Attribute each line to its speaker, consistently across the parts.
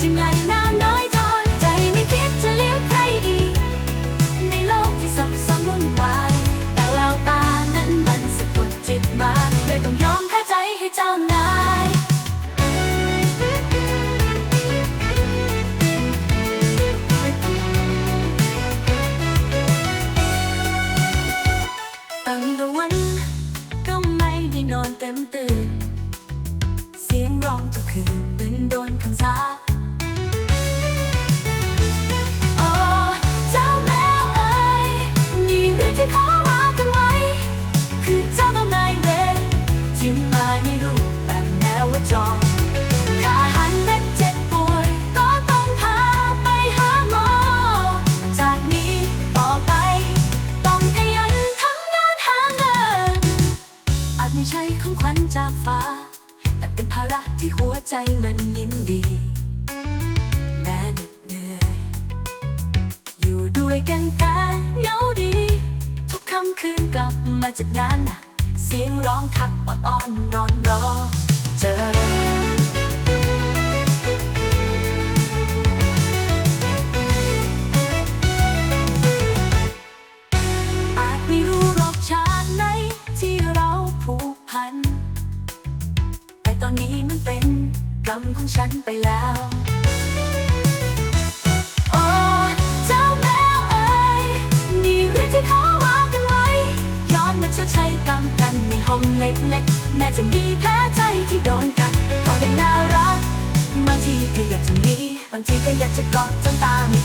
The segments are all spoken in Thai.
Speaker 1: จึงไหลน้ใจไม่คิดจะเลี้ยวใครอีในโลกที่ซับซ้นวุ่นวายแต่เราตานั้นมันสะดจิตมาเลยต้องยอมแพ้ใจให้เจ้านายตั้งแต่วนก็ไม่ได้นอนเต็มตื่น เสียงร้องทุกคืน จากฟ้า แต่เป็นภาระที่หัวใจมันยินดี แม้เหนื่อย อยู่ด้วยกันแต่เงาดี ทุกค่ำคืนกลับมาจากงานเสียงร้องทักอดอ้อนนอนรอเจอ แต่ตอนนี้มันเป็นกรรมของฉันไปแล้วโอ้เจ้าแมวเอ๋ยนี่เรื่องที่เขาว่ากันไว้ย้อนมาชดใช้กรรมกันในห้องเล็กๆแม้จะมีแผลใจที่โดนกัดก็ยังน่ารักบางทีก็อยากจะหนีบางทีก็อยากจะกอดจนตาไม่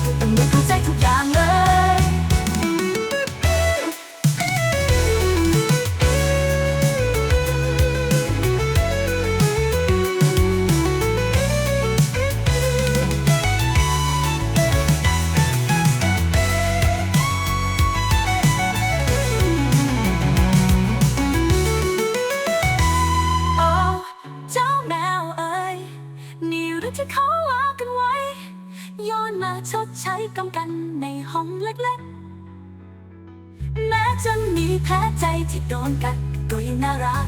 Speaker 1: ชดใช้กำกันในห้องเล็กๆ แม้จะมีแพ้ใจที่โดนกัดก็ยังน่ารัก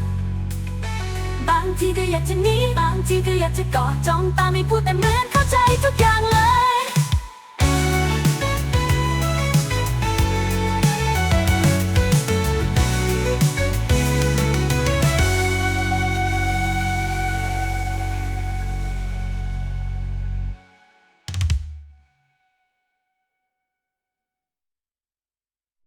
Speaker 1: บางทีก็อยากจะหนีบางทีก็อยากจะกอดจ้องตาไม่พูดแต่เหมือนเข้าใจทุกอย่างเลย